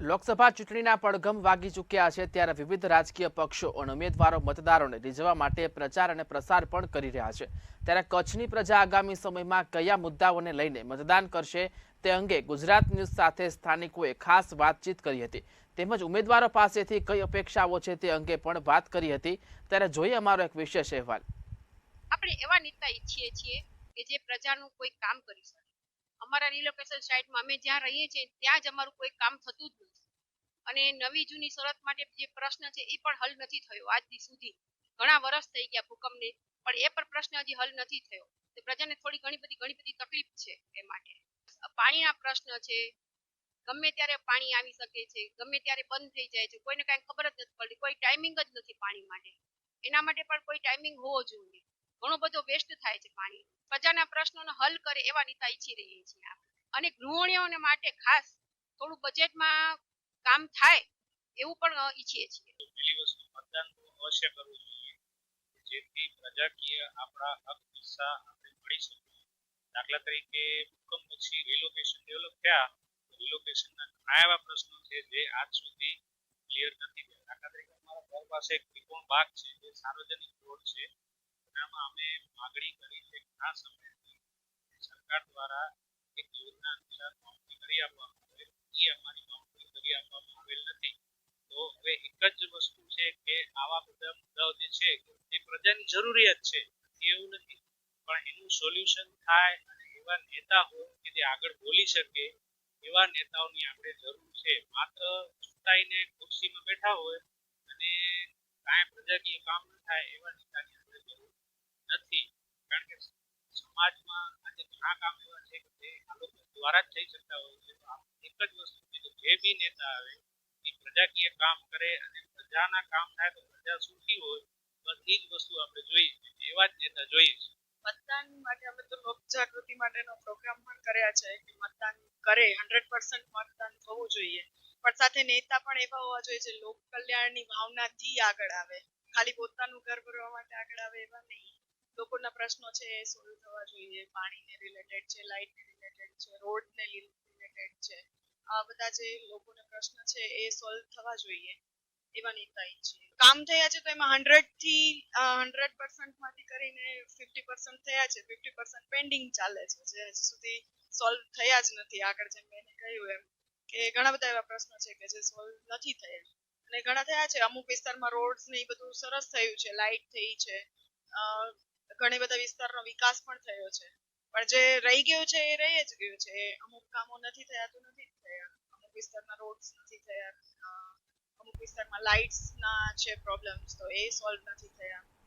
લોકસભા ચૂંટણીના પડઘમ વાગી ચૂક્યા છે ત્યારે વિવિધ રાજકીય પક્ષો અને ઉમેદવારો મતદારોને રીઝવવા માટે પ્રચાર અને પ્રસાર પણ કરી રહ્યા છે. ત્યારે કચ્છની પ્રજા આગામી સમયમાં કયા મુદ્દાઓને લઈને મતદાન કરશે તે અંગે ગુજરાત ન્યૂઝ સાથે સ્થાનિકોએ ખાસ વાતચીત કરી હતી. તેમજ ઉમેદવારો પાસેથી કઈ અપેક્ષાઓ છે તે અંગે પણ વાત કરી હતી. ત્યારે જોઈએ અમારો એક વિશેષ અહેવાલ. આપણે એવા નેતા ઈચ્છીએ છીએ કે જે પ્રજાનું કોઈ કામ કરી શકે. અમારા રિલોકેશન સાઇટમાં અમે જ્યાં રહીએ છીએ ત્યાં જ અમારું કોઈ કામ થતું જ નથી. અને નવી જૂની શરત માટે જે પ્રશ્ન છે એ પણ હલ નથી થયો આજ દી સુધી. ઘણા વર્ષ થઈ ગયા ભૂકંપને, પણ એ પણ પ્રશ્ન હજી હલ નથી થયો. તો પ્રજાને થોડી ઘણી બધી ઘણી બધી તકલીફ છે એ માટે. પાણીના પ્રશ્ન છે, ગમે ત્યારે પાણી આવી શકે છે, ગમે ત્યારે બંધ થઈ જાય છે, કોઈને કાંઈ ખબર જ નથી પડતી, કોઈ ટાઈમિંગ જ નથી પાણી માટે. એના માટે પણ કોઈ ટાઈમિંગ હોવો જોઈએ. ઘણો બધો વેસ્ટ થાય છે પાણી. પ્રજાના પ્રશ્નોનો હલ કરે એવા નેતા ઈચ્છી રહીએ છીએ આપણે. અને ગૃહિણીઓને માટે ખાસ થોડું બજેટમાં કામ થાય એવું પણ ઈચ્છીએ છીએ. પહેલી વસ્તુ મતદાન અવશ્ય કરવું જોઈએ જેથી પ્રજાકીય આપણા હક હિસ્સા આપણે મળી શકે. દાખલા તરીકે ભૂકંપ પછી રિલોકેશન ડેવલપ થયા રિલોકેશનના ઘણા એવા પ્રશ્નો છે જે આજ સુધી ક્લિયર નથી થયા. દાખલા તરીકે અમારા ઘર પાસે એક ત્રિકોણ બાગ છે, જે સાર્વજનિક રોડ છે. એનામાં અમે માગણી કરી છે ઘણા સમયથી સરકાર દ્વારા એક યોજના અનુસાર કરી આપવામાં આવે. એ અમારી બાઉન્ડ્રી કરી આપવામાં આવેલ નથી. તો હવે એક જ વસ્તુ છે કે આવા બધા મુદ્દાઓ જે છે, એ પ્રજાની જરૂરિયાત છે. એવું નથી. પણ એનું સોલ્યુશન થાય અને એવા નેતા હોય કે જે આગળ બોલી શકે, એવા નેતાઓની આપણે જરૂર છે. માત્ર ચૂંટાઈને ખુરશીમાં બેઠા હોય અને કાંઈ પ્રજાકીય કામ ન થાય, એવા નેતાની આપણે જરૂર નથી. કારણ કે સમાજમાં આજે ઘણા કામ એવા છે કે આ લોકો દ્વારા જ થઈ શકતા હોય છે. એક જ વસ્તુ કે જે બી નેતા આવે, એ પ્રજાકીય કામ કરે અને પ્રજાના કામ થાય તો પ્રજા સુખી હોય બધી જ વસ્તુ આપણે જોઈએ એવા જ નેતા જોઈએ છે મતદાન માટે અમે તો લોક જાગૃતિ માટેનો પ્રોગ્રામ પણ કર્યા છે કે મતદાન કરે હંડ્રેડ પર્સન્ટ મતદાન થવું જોઈએ. પણ સાથે નેતા પણ એવા હોવા જોઈએ જે લોક કલ્યાણની ભાવનાથી આગળ આવે. ખાલી પોતાનું ઘર ભરવા માટે આગળ આવે એવા નહીં. લોકોના પ્રશ્નો છે એ સોલ્વ થવા જોઈએ. પાણીને રિલેટેડ છે લાઇટને રિલેટેડ છે રોડને રિલેટેડ છે. આ બધા જે લોકોના પ્રશ્ન છે એ સોલ્વ થવા જોઈએ એવા નેતા ઈચ્છીએ. કામ થયા છે તો એમાં હંડ્રેડથી હંડ્રેડમાંથી કરીને ફિફ્ટી પર્સન્ટ થયા છે. ફિફ્ટી પર્સન્ટ પેન્ડિંગ ચાલે છે. જે હજી સુધી સોલ્વ થયા જ નથી. આગળ જેમ મેં કહ્યું એમ કે ઘણા બધા એવા પ્રશ્નો છે કે જે સોલ્વ નથી થયા. અને ઘણા થયા છે. અમુક વિસ્તારમાં રોડ્સ ને એ બધું સરસ થયું છે. લાઇટ થઈ છે. ઘણી બધા વિસ્તારનો વિકાસ પણ થયો છે. પણ જે રહી ગયું છે એ રહી જ ગયું છે. અમુક કામો નથી થયા તો નથી થયા. અમુક વિસ્તારના રોડ્સ નથી થયા. અમુક વિસ્તારમાં લાઇટ્સ ના છે પ્રોબ્લેમ્સ તો એ સોલ્વ નથી થયા.